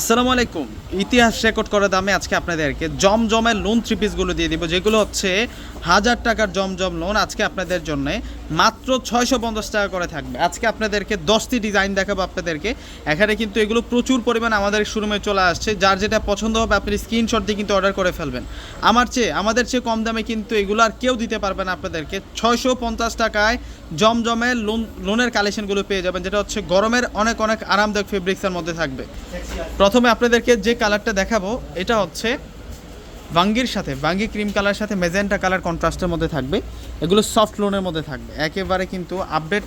আসসালামু আলাইকুম। ইতিহাস রেকর্ড করা দামে আজকে আপনাদেরকে জমজমের লোন থ্রি পিসগুলো দিয়ে দিব, যেগুলো হচ্ছে হাজার টাকার জমজম লোন আজকে আপনাদের জন্য মাত্র ছয়শো পঞ্চাশ টাকা করে থাকবে। আজকে আপনাদেরকে দশটি ডিজাইন দেখাবো আপনাদেরকে। এখানে কিন্তু এগুলো প্রচুর পরিমাণ আমাদের শোরুমে চলে আসছে। যার যেটা পছন্দ হবে আপনি স্ক্রিনশট দিয়ে কিন্তু অর্ডার করে ফেলবেন। আমার চেয়ে, আমাদের চেয়ে কম দামে কিন্তু এগুলো আর কেউ দিতে পারবে না আপনাদেরকে। ছয়শো পঞ্চাশ টাকায় জমজমের লোন লোনের কালেকশনগুলো পেয়ে যাবেন, যেটা হচ্ছে গরমের অনেক অনেক আরামদায়ক ফেব্রিক্সের মধ্যে থাকবে। প্রথমে আপনাদেরকে যে কালারটা দেখাবো, এটা হচ্ছে ভাঙ্গির সাথে, ভাঙ্গি ক্রিম কালার সাথে মেজেন্টা কালার কন্ট্রাস্টের মধ্যে থাকবে। এগুলো সফট লোনের মধ্যে থাকবে। একেবারে কিন্তু আপডেট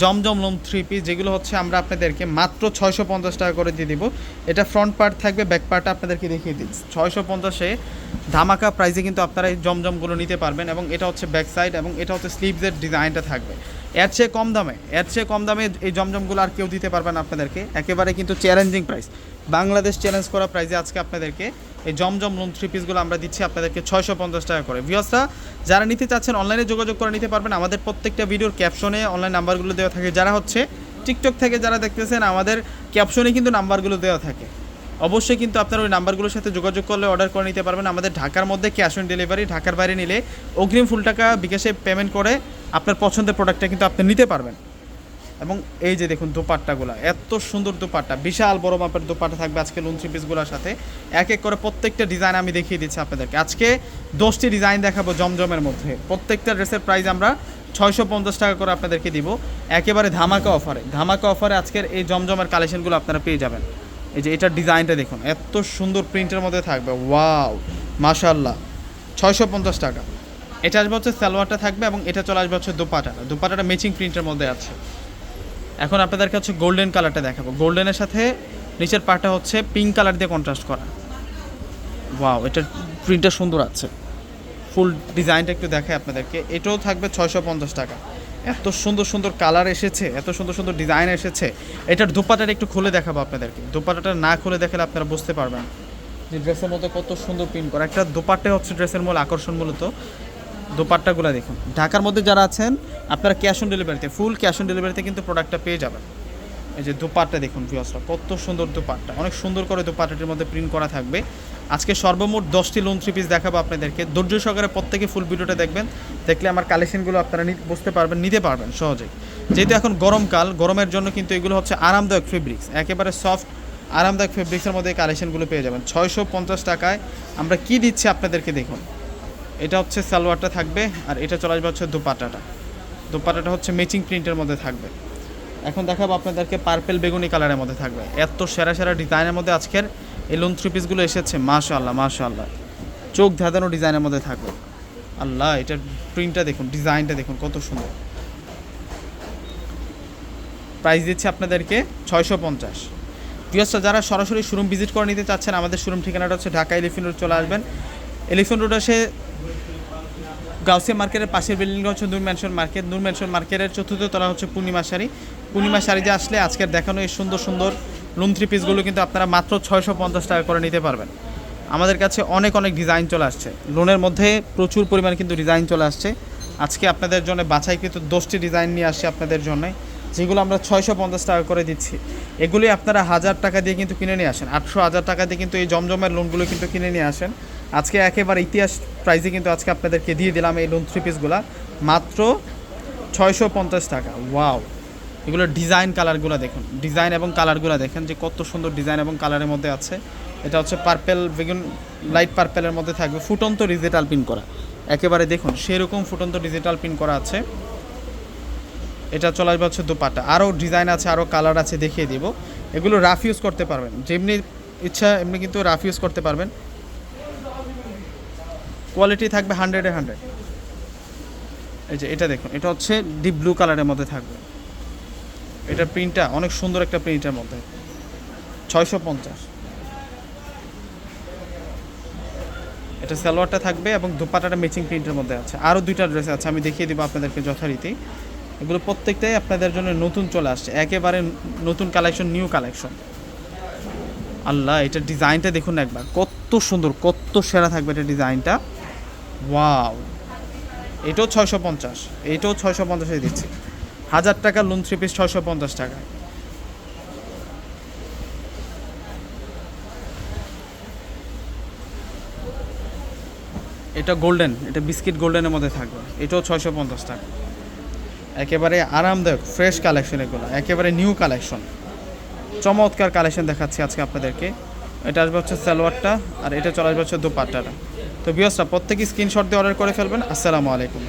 জমজম লোন থ্রি পিস যেগুলো হচ্ছে আমরা আপনাদেরকে মাত্র ছয়শো পঞ্চাশ টাকা করে দিয়ে দিব। এটা ফ্রন্ট পার্ট থাকবে ব্যাক পার্টটা আপনাদেরকে দেখিয়ে দিচ্ছি। ছয়শো পঞ্চাশে ধামাকা প্রাইসে কিন্তু আপনারা এই জমজমগুলো নিতে পারবেন এবং এটা হচ্ছে ব্যাক সাইড এবং এটা হচ্ছে স্লিভসের ডিজাইনটা থাকবে। এর চেয়ে কম দামে, এর চেয়ে কম দামে এই জমজমগুলো আর কেউ দিতে পারবে না আপনাদেরকে। একেবারে কিন্তু চ্যালেঞ্জিং প্রাইস বাংলাদেশ চ্যালেঞ্জ করা প্রাইসে আজকে আপনাদেরকে এই জমজম লোন থ্রি পিসগুলো আমরা দিচ্ছি আপনাদেরকে ছয়শো পঞ্চাশ টাকা করে। ভিওসরা যারা নিতে চাচ্ছেন অনলাইনে যোগাযোগ করে নিতে পারবেন। আমাদের প্রত্যেকটা ভিডিওর ক্যাপশনে অনলাইন নাম্বারগুলো দেওয়া থাকে। যারা হচ্ছে টিকটক থেকে যারা দেখতেছেন, আমাদের ক্যাপশনে কিন্তু নাম্বারগুলো দেওয়া থাকে। অবশ্যই কিন্তু আপনারা ওই নাম্বারগুলোর সাথে যোগাযোগ করলে অর্ডার করে নিতে পারবেন। আমাদের ঢাকার মধ্যে ক্যাশ অন ডেলিভারি ঢাকার বাইরে নিলে অগ্রিম ফুল টাকা বিকাশে পেমেন্ট করে আপনার পছন্দের প্রোডাক্টটা কিন্তু আপনি নিতে পারবেন। এবং এই যে দেখুন দোপাট্টাগুলো, এত সুন্দর দোপাট্টা, বিশাল বড় মাপের দোপাট্টা থাকবে আজকে লোন পিসগুলোর সাথে। এক এক করে প্রত্যেকটা ডিজাইন আমি দেখিয়ে দিচ্ছি আপনাদেরকে। আজকে দশটি ডিজাইন দেখাবো জমজমের মধ্যে। প্রত্যেকটা ড্রেসের প্রাইস আমরা ছয়শো পঞ্চাশ টাকা করে আপনাদেরকে দিব। একেবারে ধামাকা অফারে ধামাকা অফারে আজকের এই জমজমের কালেকশনগুলো আপনারা পেয়ে যাবেন। এই যে এটার ডিজাইনটা দেখুন, এত সুন্দর প্রিন্টের মধ্যে থাকবে। ওয়াও মাশাল্লাহ ছয়শো পঞ্চাশ টাকা। এটা আসবে হচ্ছে সালোয়ারটা থাকবে এবং এটা চলে আসবে হচ্ছে দোপাটাটা দোপাটাটা ম্যাচিং প্রিন্টের মধ্যে আছে। এখন আপনাদেরকে হচ্ছে গোল্ডেন কালারটা দেখাবো। গোল্ডেনের সাথে নিচের পাটা হচ্ছে পিঙ্ক কালার দিয়ে কন্ট্রাস্ট করা। ওয়াও এটার প্রিন্টটা সুন্দর আছে। ফুল ডিজাইনটা একটু দেখাই আপনাদেরকে। এটাও থাকবে ছয়শো পঞ্চাশ টাকা। এত সুন্দর সুন্দর কালার এসেছে, এত সুন্দর সুন্দর ডিজাইন এসেছে। এটার দোপাটাটা একটু খুলে দেখাবো আপনাদেরকে। দোপাটাটা না খুলে দেখালে আপনারা বুঝতে পারবেন যে ড্রেসের মধ্যে কত সুন্দর প্রিন্ট করা। একটা দোপাট্টা হচ্ছে ড্রেসের মূল আকর্ষণ মূলত দোপাট্টাগুলো দেখুন। ঢাকার মধ্যে যারা আছেন, আপনারা ক্যাশ অন ডেলিভারিতে ফুল ক্যাশ অন ডেলিভারিতে কিন্তু প্রোডাক্টটা পেয়ে যাবেন। এই যে দুপাট্টা দেখুন ভিউসরা কত সুন্দর দুপাট্টা। অনেক সুন্দর করে দুপাট্টাটির মধ্যে প্রিন্ট করা থাকবে। আজকে সর্বমোট দশটি লোন থ্রি পিস দেখাবো আপনাদেরকে। ধৈর্য সহকারে প্রত্যেকে ফুল ভিডিওটা দেখবেন। দেখলে আমার কালেকশনগুলো আপনারা বুঝতে পারবেন, নিতে পারবেন সহজেই। যেহেতু এখন গরমকাল গরমের জন্য কিন্তু এগুলো হচ্ছে আরামদায়ক ফেব্রিক্স একেবারে সফট আরামদায়ক ফেব্রিক্সের মধ্যে কালেকশনগুলো পেয়ে যাবেন। ছয়শো পঞ্চাশ টাকায় আমরা কি দিচ্ছি আপনাদেরকে দেখুন। এটা হচ্ছে সালোয়ারটা থাকবে আর এটা চলে আসবে হচ্ছে দুপাটাটা। দুপাটাটা হচ্ছে ম্যাচিং প্রিন্টের মধ্যে থাকবে। এখন দেখাবো আপনাদেরকে পার্পেল বেগুনি কালারের মধ্যে থাকবে। এত সেরা সেরা ডিজাইনের মধ্যে আজকের এই লোন থ্রি পিসগুলো এসেছে, মাশাআল্লাহ মাশাআল্লাহ। চোখ ধাঁধানো ডিজাইনের মধ্যে থাকবে। আল্লাহ এটার প্রিন্টটা দেখুন ডিজাইনটা দেখুন, কত সুন্দর। প্রাইস দিচ্ছে আপনাদেরকে ছয়শো পঞ্চাশ। ভিউয়ার্সরা যারা সরাসরি শোরুম ভিজিট করে নিতে চাচ্ছেন, আমাদের শোরুম ঠিকানাটা হচ্ছে ঢাকা এলিফেন্ট রোড, চলে আসবেন। এলিফেন্ট রোড এসে গাউসিয়া মার্কেটের পাশের বিল্ডিংটা হচ্ছে Noor mansion market. Noor mansion মার্কেটের চতুর্থ তলা হচ্ছে পূর্ণিমা শাড়ি। পূর্ণিমা শাড়ি যে আসলে আজকের দেখানো এই সুন্দর সুন্দর লুম থ্রি পিসগুলো কিন্তু আপনারা মাত্র ছয়শো পঞ্চাশ টাকা করে নিতে পারবেন। আমাদের কাছে অনেক অনেক ডিজাইন চলে আসছে। লোনের মধ্যে প্রচুর পরিমাণ কিন্তু ডিজাইন চলে আসছে। আজকে আপনাদের জন্য বাছাইকৃত দশটি ডিজাইন নিয়ে আসছি আপনাদের জন্য, যেগুলো আমরা ছয়শো পঞ্চাশ টাকা করে দিচ্ছি। এগুলি আপনারা হাজার টাকা দিয়ে কিন্তু কিনে নিয়ে আসেন। আটশো হাজার টাকা দিয়ে কিন্তু এই জমজমের লোনগুলো কিন্তু কিনে নিয়ে আসেন। আজকে একেবারে ইতিহাস প্রাইজে কিন্তু আজকে আপনাদেরকে দিয়ে দিলাম এই লোন থ্রি পিসগুলো মাত্র ছয়শো পঞ্চাশ টাকা। ওয়াও এগুলো ডিজাইন কালারগুলো দেখুন। ডিজাইন এবং কালারগুলো দেখেন যে কত সুন্দর ডিজাইন এবং কালারের মধ্যে আছে। এটা হচ্ছে পার্পেল বেগুন লাইট পার্পেলের মধ্যে থাকবে। ফুটন্ত ডিজিটাল পিন করা। একেবারে দেখুন, সেরকম ফুটন্ত ডিজিটাল পিন করা আছে। এটা চলে আসবে হচ্ছে দুপাটা আরও ডিজাইন আছে আরও কালার আছে, দেখিয়ে দিব। এগুলো রাফ ইউজ করতে পারবেন। যেমনি ইচ্ছা, এমনি কিন্তু রাফ ইউজ করতে পারবেন। কোয়ালিটি থাকবে হান্ড্রেডে হান্ড্রেড এই যে এটা দেখুন, এটা হচ্ছে ডিপ ব্লু কালারের মধ্যে থাকবে। এটার প্রিন্টটা অনেক সুন্দর একটা প্রিন্টের মধ্যে। ছয়শো পঞ্চাশ। এটা সালোয়ারটা থাকবে এবং দুপাটাটা ম্যাচিং প্রিন্টের মধ্যে আছে। আরও দুইটা ড্রেস আছে, আমি দেখিয়ে দেবো আপনাদেরকে যথারীতি। এগুলো প্রত্যেকটাই আপনাদের জন্য নতুন চলে আসছে, একেবারে নতুন কালেকশন নিউ কালেকশন আল্লাহ এটার ডিজাইনটা দেখুন একবার। কত সুন্দর, কত সেরা থাকবে এটা ডিজাইনটা ওয়াও। এটাও ছয়শো পঞ্চাশ। এটাও ছয়শো পঞ্চাশে দিচ্ছি। হাজার টাকা লুন থ্রি পিস ছয়শো পঞ্চাশ টাকা। এটা গোল্ডেন এটা বিস্কিট গোল্ডেনের মধ্যে থাকবে। এটাও ছয়শো পঞ্চাশ টাকা। একেবারে আরামদায়ক ফ্রেশ কালেকশন এগুলো। একেবারে নিউ কালেকশন চমৎকার কালেকশন দেখাচ্ছি আজকে আপনাদেরকে। এটা আসবে হচ্ছে সালোয়ারটা, আর এটা চলে আসবে হচ্ছে দোপাট্টাটা। তো বিয়সরা প্রত্যেকই স্ক্রিনশট দিয়ে অর্ডার করে ফেলবেন। আসসালামু আলাইকুম।